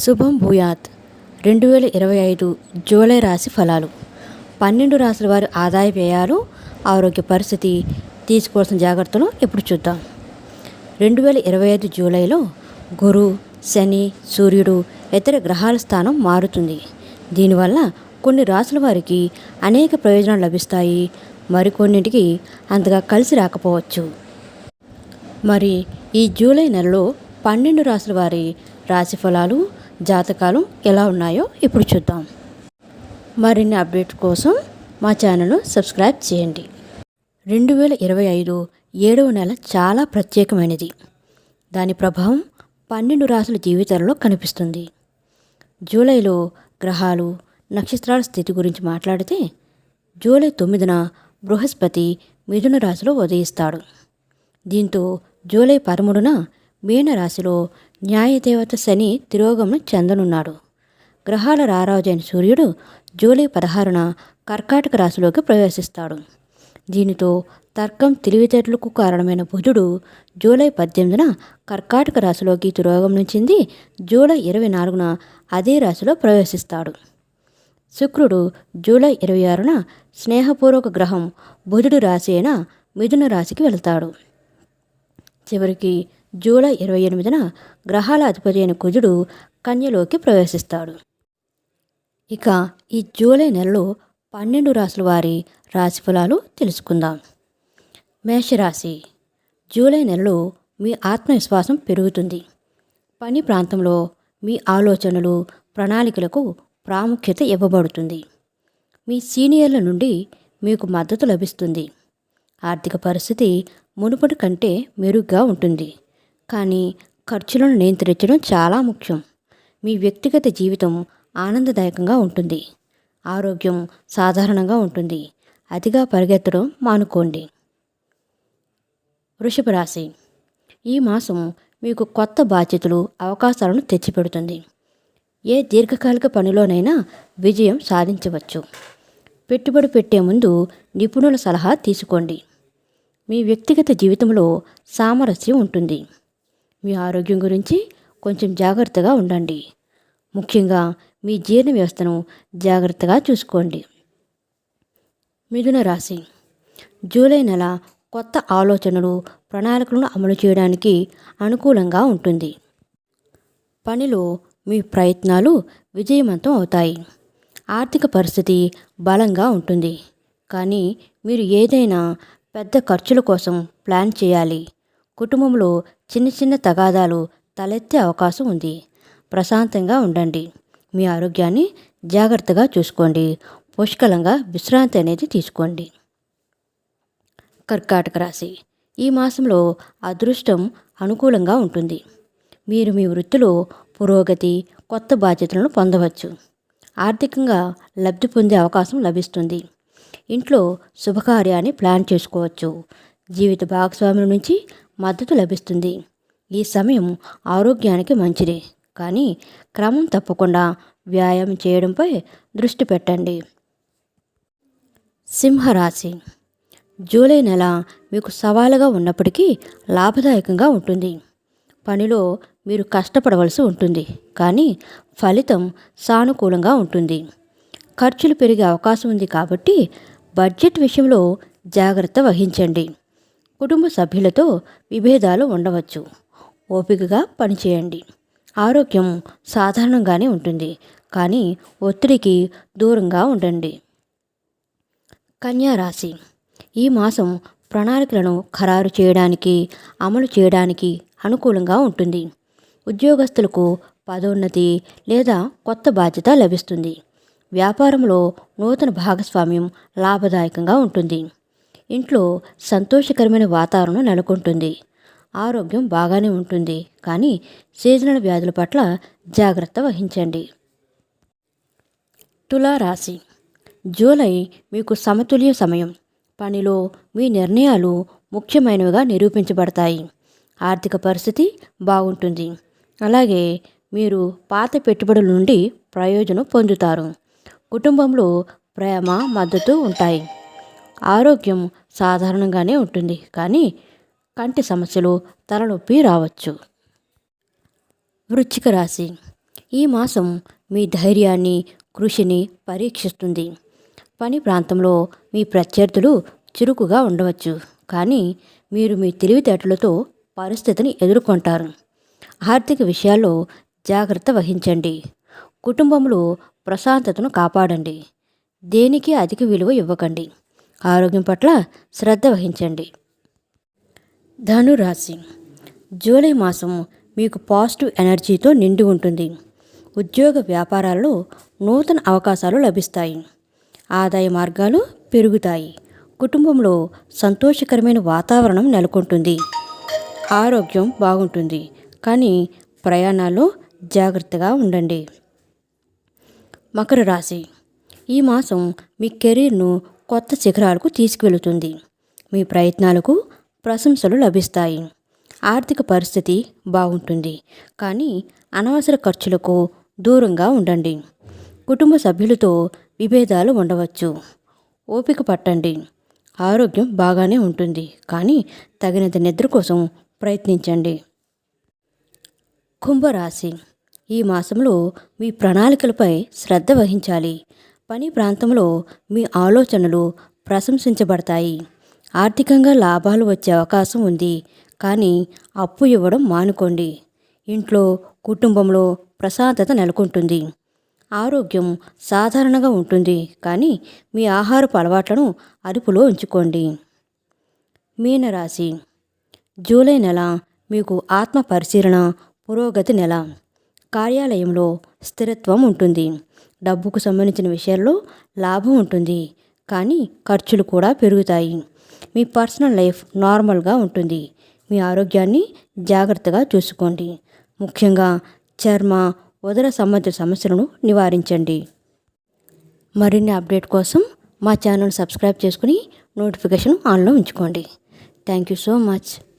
శుభం భూయాత్. రెండు వేల ఇరవై ఐదు జూలై రాశి ఫలాలు. పన్నెండు రాశుల వారి ఆదాయ వ్యయాలు ఆరోగ్య పరిస్థితి తీసుకోవాల్సిన జాగ్రత్తలు ఇప్పుడు చూద్దాం. రెండు వేల ఇరవై ఐదు జూలైలో గురు శని సూర్యుడు ఇతర గ్రహాల స్థానం మారుతుంది. దీనివల్ల కొన్ని రాసుల వారికి అనేక ప్రయోజనాలు లభిస్తాయి. మరికొన్నింటికి అంతగా కలిసి రాకపోవచ్చు. మరి ఈ జూలై నెలలో పన్నెండు రాసుల వారి రాశి ఫలాలు జాతకాలు ఎలా ఉన్నాయో ఇప్పుడు చూద్దాం. మరిన్ని అప్డేట్ కోసం మా ఛానల్ను సబ్స్క్రైబ్ చేయండి. రెండు వేల ఇరవై ఐదు ఏడవ నెల చాలా ప్రత్యేకమైనది. దాని ప్రభావం పన్నెండు రాసుల జీవితాలలో కనిపిస్తుంది. జూలైలో గ్రహాలు నక్షత్రాల స్థితి గురించి మాట్లాడితే జూలై తొమ్మిదిన బృహస్పతి మిథున రాశిలో ఉదయిస్తాడు. దీంతో జూలై పదమూడున మీనరాశిలో న్యాయదేవత శని తిరోగమనం చెందనున్నాడు. గ్రహాల రారాజైన సూర్యుడు జూలై పదహారున కర్కాటక రాశిలోకి ప్రవేశిస్తాడు. దీనితో తర్కం తెలివితేటలకు కారణమైన బుధుడు జూలై పద్దెనిమిదిన కర్కాటక రాశిలోకి తిరోగమనం చెంది జూలై ఇరవై నాలుగున అదే రాశిలో ప్రవేశిస్తాడు. శుక్రుడు జూలై ఇరవై ఆరున స్నేహపూర్వక గ్రహం బుధుడు రాశి అయిన మిథున రాశికి వెళ్తాడు. చివరికి జూలై ఇరవై ఎనిమిదిన గ్రహాల అధిపతి అయిన కుజుడు కన్యలోకి ప్రవేశిస్తాడు. ఇక ఈ జూలై నెలలో పన్నెండు రాసుల వారి రాశి ఫలాలు తెలుసుకుందాం. మేషరాశి. జూలై నెలలో మీ ఆత్మవిశ్వాసం పెరుగుతుంది. పని ప్రాంతంలో మీ ఆలోచనలు ప్రణాళికలకు ప్రాముఖ్యత ఇవ్వబడుతుంది. మీ సీనియర్ల నుండి మీకు మద్దతు లభిస్తుంది. ఆర్థిక పరిస్థితి మునుపటి కంటే మెరుగ్గా ఉంటుంది. కానీ ఖర్చులను నియంత్రించడం చాలా ముఖ్యం. మీ వ్యక్తిగత జీవితం ఆనందదాయకంగా ఉంటుంది. ఆరోగ్యం సాధారణంగా ఉంటుంది. అతిగా పరిగెత్తడం మానుకోండి. వృషభ రాశి. ఈ మాసం మీకు కొత్త బాధ్యతలు అవకాశాలను తెచ్చిపెడుతుంది. ఏ దీర్ఘకాలిక పనిలోనైనా విజయం సాధించవచ్చు. పెట్టుబడి పెట్టే ముందు నిపుణుల సలహా తీసుకోండి. మీ వ్యక్తిగత జీవితంలో సామరస్యం ఉంటుంది. మీ ఆరోగ్యం గురించి కొంచెం జాగ్రత్తగా ఉండండి. ముఖ్యంగా మీ జీర్ణ వ్యవస్థను జాగ్రత్తగా చూసుకోండి. మిథున రాశి. జూలై నెల కొత్త ఆలోచనలు ప్రణాళికలను అమలు చేయడానికి అనుకూలంగా ఉంటుంది. పనిలో మీ ప్రయత్నాలు విజయవంతం అవుతాయి. ఆర్థిక పరిస్థితి బలంగా ఉంటుంది. కానీ మీరు ఏదైనా పెద్ద ఖర్చుల కోసం ప్లాన్ చేయాలి. కుటుంబంలో చిన్న చిన్న తగాదాలు తలెత్తే అవకాశం ఉంది. ప్రశాంతంగా ఉండండి. మీ ఆరోగ్యాన్ని జాగ్రత్తగా చూసుకోండి. పుష్కలంగా విశ్రాంతి అనేది తీసుకోండి. కర్కాటక రాశి. ఈ మాసంలో అదృష్టం అనుకూలంగా ఉంటుంది. మీరు మీ వృత్తిలో పురోగతి కొత్త బాధ్యతలను పొందవచ్చు. ఆర్థికంగా లబ్ధి పొందే అవకాశం లభిస్తుంది. ఇంట్లో శుభకార్యాన్ని ప్లాన్ చేసుకోవచ్చు. జీవిత భాగస్వాముల నుంచి మద్దతు లభిస్తుంది. ఈ సమయం ఆరోగ్యానికి మంచిది. కానీ క్రమం తప్పకుండా వ్యాయామం చేయడంపై దృష్టి పెట్టండి. సింహరాశి. జూలై నెల మీకు సవాలుగా ఉన్నప్పటికీ లాభదాయకంగా ఉంటుంది. పనిలో మీరు కష్టపడవలసి ఉంటుంది. కానీ ఫలితం సానుకూలంగా ఉంటుంది. ఖర్చులు పెరిగే అవకాశం ఉంది కాబట్టి బడ్జెట్ విషయంలో జాగ్రత్త వహించండి. కుటుంబ సభ్యులతో విభేదాలు ఉండవచ్చు. ఓపికగా పనిచేయండి. ఆరోగ్యం సాధారణంగానే ఉంటుంది. కానీ ఒత్తిడికి దూరంగా ఉండండి. కన్యారాశి. ఈ మాసం ప్రణాళికలను ఖరారు చేయడానికి అమలు చేయడానికి అనుకూలంగా ఉంటుంది. ఉద్యోగస్తులకు పదోన్నతి లేదా కొత్త బాధ్యత లభిస్తుంది. వ్యాపారంలో నూతన భాగస్వామ్యం లాభదాయకంగా ఉంటుంది. ఇంట్లో సంతోషకరమైన వాతావరణం నెలకొంటుంది. ఆరోగ్యం బాగానే ఉంటుంది. కానీ సీజనల్ వ్యాధుల పట్ల జాగ్రత్త వహించండి. తులారాశి. జూలై మీకు సమతుల్య సమయం. పనిలో మీ నిర్ణయాలు ముఖ్యమైనవిగా నిరూపించబడతాయి. ఆర్థిక పరిస్థితి బాగుంటుంది. అలాగే మీరు పాత పెట్టుబడుల నుండి ప్రయోజనం పొందుతారు. కుటుంబంలో ప్రేమ మద్దతు ఉంటాయి. ఆరోగ్యం సాధారణంగానే ఉంటుంది. కానీ కంటి సమస్యలు తలనొప్పి రావచ్చు. వృచ్చిక రాశి. ఈ మాసం మీ ధైర్యాన్ని కృషిని పరీక్షిస్తుంది. పని ప్రాంతంలో మీ ప్రత్యర్థులు చురుకుగా ఉండవచ్చు. కానీ మీరు మీ తెలివితేటలతో పరిస్థితిని ఎదుర్కొంటారు. ఆర్థిక విషయాల్లో జాగ్రత్త వహించండి. కుటుంబంలో ప్రశాంతతను కాపాడండి. దేనికి అధిక విలువ ఇవ్వకండి. ఆరోగ్యం పట్ల శ్రద్ధ వహించండి. ధనురాశి. జూలై మాసం మీకు పాజిటివ్ ఎనర్జీతో నిండి ఉంటుంది. ఉద్యోగ వ్యాపారాల్లో నూతన అవకాశాలు లభిస్తాయి. ఆదాయ మార్గాలు పెరుగుతాయి. కుటుంబంలో సంతోషకరమైన వాతావరణం నెలకొంటుంది. ఆరోగ్యం బాగుంటుంది. కానీ ప్రయాణాల్లో జాగ్రత్తగా ఉండండి. మకర రాశి. ఈ మాసం మీ కెరీర్ను కొత్త శిఖరాలకు తీసుకువెళుతుంది. మీ ప్రయత్నాలకు ప్రశంసలు లభిస్తాయి. ఆర్థిక పరిస్థితి బాగుంటుంది. కానీ అనవసర ఖర్చులకు దూరంగా ఉండండి. కుటుంబ సభ్యులతో విభేదాలు ఉండవచ్చు. ఓపిక పట్టండి. ఆరోగ్యం బాగానే ఉంటుంది. కానీ తగినంత నిద్ర కోసం ప్రయత్నించండి. కుంభరాశి. ఈ మాసంలో మీ ప్రణాళికలపై శ్రద్ధ వహించాలి. పని ప్రాంతంలో మీ ఆలోచనలు ప్రశంసించబడతాయి. ఆర్థికంగా లాభాలు వచ్చే అవకాశం ఉంది. కానీ అప్పు ఇవ్వడం మానుకోండి. ఇంట్లో కుటుంబంలో ప్రశాంతత నెలకొంటుంది. ఆరోగ్యం సాధారణంగా ఉంటుంది. కానీ మీ ఆహారపు అలవాట్లను అదుపులో ఉంచుకోండి. మీనరాశి. జూలై నెల మీకు ఆత్మ పరిశీలన పురోగతి నెల. కార్యాలయంలో స్థిరత్వం ఉంటుంది. డబ్బుకు సంబంధించిన విషయాల్లో లాభం ఉంటుంది. కానీ ఖర్చులు కూడా పెరుగుతాయి. మీ పర్సనల్ లైఫ్ నార్మల్గా ఉంటుంది. మీ ఆరోగ్యాన్ని జాగ్రత్తగా చూసుకోండి. ముఖ్యంగా చర్మ ఉదర సంబంధిత సమస్యలను నివారించండి. మరిన్ని అప్డేట్ కోసం మా ఛానల్ సబ్స్క్రైబ్ చేసుకుని నోటిఫికేషన్ ఆన్లో ఉంచుకోండి. Thank you so much.